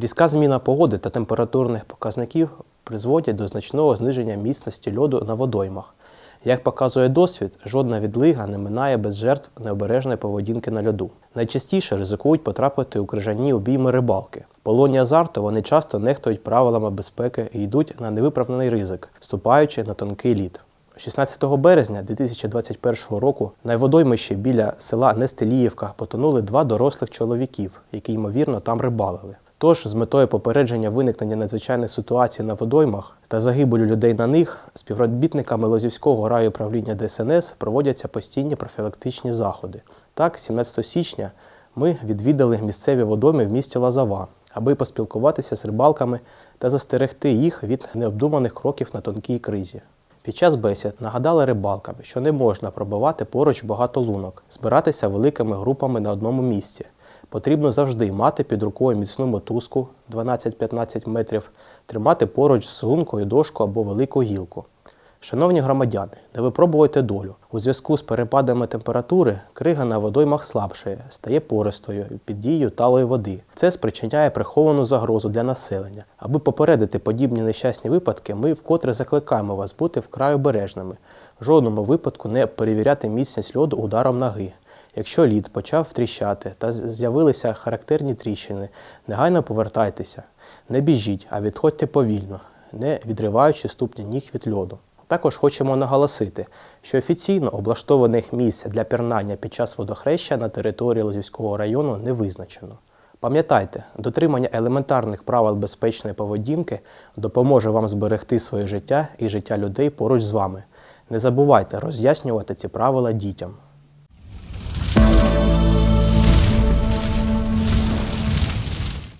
Різка зміна погоди та температурних показників призводять до значного зниження міцності льоду на водоймах. Як показує досвід, жодна відлига не минає без жертв необережної поведінки на льоду. Найчастіше ризикують потрапити у крижані обійми рибалки. В полоні азарту вони часто нехтують правилами безпеки і йдуть на невиправданий ризик, ступаючи на тонкий лід. 16 березня 2021 року на водоймищі біля села Нестеліївка потонули два дорослих чоловіків, які ймовірно там рибалили. Тож, з метою попередження виникнення надзвичайних ситуацій на водоймах та загибелю людей на них, співробітниками Лозівського райуправління ДСНС проводяться постійні профілактичні заходи. Так, 17 січня ми відвідали місцеві водойми в місті Лазова, аби поспілкуватися з рибалками та застерегти їх від необдуманих кроків на тонкій кризі. Під час бесід нагадали рибалкам, що не можна пробивати поруч багато лунок, збиратися великими групами на одному місці. Потрібно завжди мати під рукою міцну мотузку 12-15 метрів, тримати поруч з лункою дошку або велику гілку. Шановні громадяни, не випробуйте долю. У зв'язку з перепадами температури крига на водоймах слабшає, стає пористою під дією талої води. Це спричиняє приховану загрозу для населення. Аби попередити подібні нещасні випадки, ми вкотре закликаємо вас бути вкрай обережними. В жодному випадку не перевіряти міцність льоду ударом ноги. Якщо лід почав тріщати та з'явилися характерні тріщини, негайно повертайтеся, не біжіть, а відходьте повільно, не відриваючи ступні ніг від льоду. Також хочемо наголосити, що офіційно облаштованих місць для пірнання під час водохреща на території Лозівського району не визначено. Пам'ятайте, дотримання елементарних правил безпечної поведінки допоможе вам зберегти своє життя і життя людей поруч з вами. Не забувайте роз'яснювати ці правила дітям.